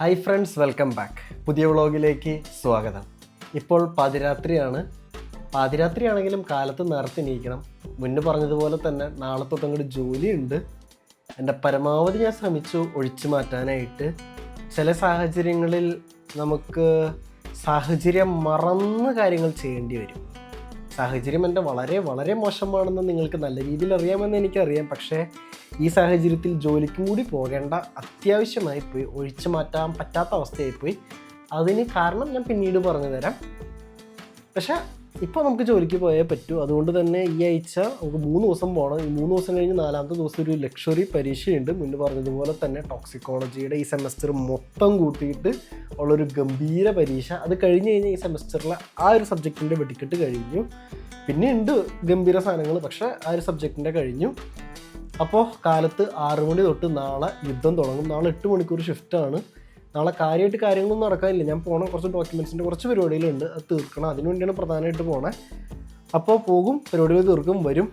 Hi friends welcome back പുതിയ വ്ളോഗിലേക്ക് സ്വാഗതം. ഇപ്പോൾ പാതിരാത്രിയാണ്. പാതിരാത്രിയാണെങ്കിലും കാലത്ത് നേരത്തെ നീക്കണം മുന്നേ പറഞ്ഞതുപോലെ തന്നെ നാളെ തൊട്ട് അങ്ങോട്ട് ജോലിയുണ്ട്. എന്റെ പരമാവധി ഞാൻ ശ്രമിച്ചു ഒഴിച്ചു മാറ്റാനായിട്ട്. ചില സാഹചര്യങ്ങളിൽ നമുക്ക് സാഹചര്യം മറന്ന് കാര്യങ്ങൾ ചെയ്യേണ്ടി വരും. സാഹചര്യം എന്റെ വളരെ വളരെ മോശമാണെന്ന് നിങ്ങൾക്ക് നല്ല രീതിയിൽ അറിയാമെന്ന് എനിക്കറിയാം. പക്ഷേ ഈ സാഹചര്യത്തിൽ ജോലിക്കും കൂടി പോകേണ്ട അത്യാവശ്യമായി പോയി ഒഴിച്ചു മാറ്റാൻ പറ്റാത്ത അവസ്ഥയായി പോയി. അതിന് കാരണം ഞാൻ പിന്നീട് പറഞ്ഞു തരാം പക്ഷേ ഇപ്പോൾ നമുക്ക് ജോലിക്ക് പോയേ പറ്റൂ. അതുകൊണ്ട് തന്നെ ഈ ആഴ്ച നമുക്ക് മൂന്ന് ദിവസം പോകണം ഈ മൂന്ന് ദിവസം കഴിഞ്ഞ് നാലാമത്തെ ദിവസം ഒരു ലക്ഷറി പരീക്ഷയുണ്ട്. മുന്നേ പറഞ്ഞതുപോലെ തന്നെ ടോക്സിക്കോളജിയുടെ ഈ സെമസ്റ്റർ മൊത്തം കൂട്ടിയിട്ട് ഉള്ളൊരു ഗംഭീര പരീക്ഷ. അത് കഴിഞ്ഞ് കഴിഞ്ഞാൽ ഈ സെമസ്റ്ററിലെ ആ ഒരു സബ്ജക്റ്റിന്റെ വെടിക്കെട്ട് കഴിഞ്ഞു. പിന്നെ ഉണ്ട് ഗംഭീര സാധനങ്ങൾ പക്ഷേ ആ ഒരു സബ്ജക്റ്റിന്റെ കഴിഞ്ഞു. അപ്പോൾ കാലത്ത് ആറ് മണി തൊട്ട് നാളെ യുദ്ധം തുടങ്ങും. നാളെ എട്ട് മണിക്കൂർ ഷിഫ്റ്റാണ് നാളെ കാര്യമായിട്ട് കാര്യങ്ങളൊന്നും നടക്കാനില്ല. ഞാൻ പോകണം കുറച്ച് ഡോക്യുമെൻസിന്റെ കുറച്ച് പരിപാടികളുണ്ട്. അത് തീർക്കണം. അതിനുവേണ്ടിയാണ് പ്രധാനമായിട്ട് പോകണേ അപ്പോൾ പോകും. പരിപാടികൾ തീർക്കും. വരും.